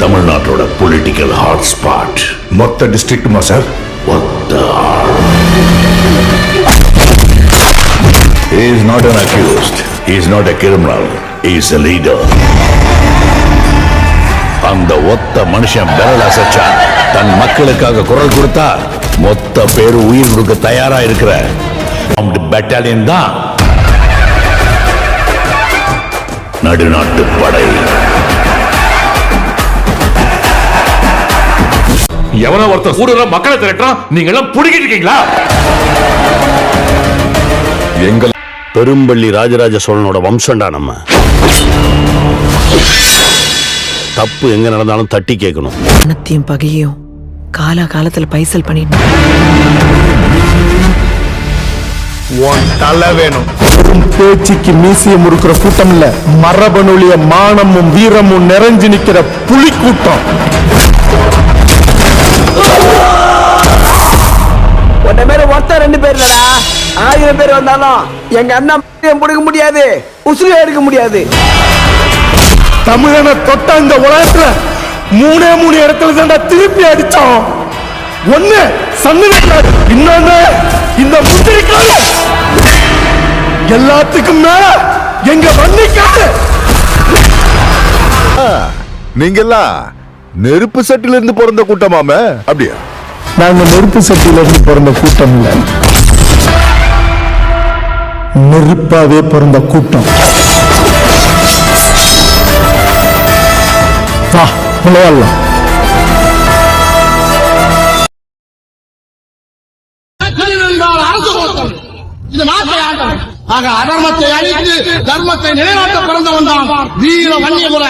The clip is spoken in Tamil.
ஹாட் ஸ்பாட் மொத்த டிஸ்ட்ரிக்ட்டுமா சார் ஒத்த He is not an accused. He is not a criminal. He is a leader. அந்த ஒத்த மனுஷன் விரல் அசைச்சா தன் மக்களுக்காக குரல் கொடுத்தா மொத்த பேரு உயிர் கொடுக்க தயாரா இருக்கிற. பெட்டாலியன் தான். நடுநாட்டு படை. எவனோ ஒருத்தர் கூட மக்களை திரட்டுறான். நீங்க எல்லாம் புடிக்கிட்டு இருக்கீங்களா? எங்கள் பெரும்பள்ளி ராஜராஜ சோழனோட வம்சம்டா நம்ம. தப்பு எங்க நடந்தாலும் தட்டி கேட்கணும். பணத்தையும் பகையும் காலா காலத்துல பைசல் பண்ணிட்டு தலை வேணும். பேச்சுக்கு மீசிய முறுக்கிற கூட்டம் இல்ல. மானமும் வீரமும் நிறைஞ்சு நிக்கிற புலி கூட்டம் ரெண்டு பேர் இல்லடா ஆயிரம் பேர் வந்தாலும் எங்க அண்ணன் பிடிக்க முடியாது உசுறு எடுக்க முடியாது. தமிழனை தொட்ட இந்த உலகத்துல மூணே மூணு இடத்துல தான்டா திருப்பி அடிச்சோம். ஒண்ணு சந்தனக்காடு இன்னொன்னு இந்த முந்திரிக்காடு. எல்லாத்துக்கும் மேல எங்க வன்னிக்காடு. நீங்கெல்லாம் நெருப்பு சட்டில இருந்து பிறந்த கூட்டமாம? அப்படியா? நாங்க நெருப்பு சட்டியில இருந்து பிறந்த கூட்டம் இல்ல. நெருப்பாவே பிறந்த கூட்டம். வா விளையாடலாம் இது நாட்டை ஆண்டவன் ஆக அதர்மத்தை அழித்து தர்மத்தை நிலைநாட்ட பிறந்தவன் தான் வீர வன்னியபுர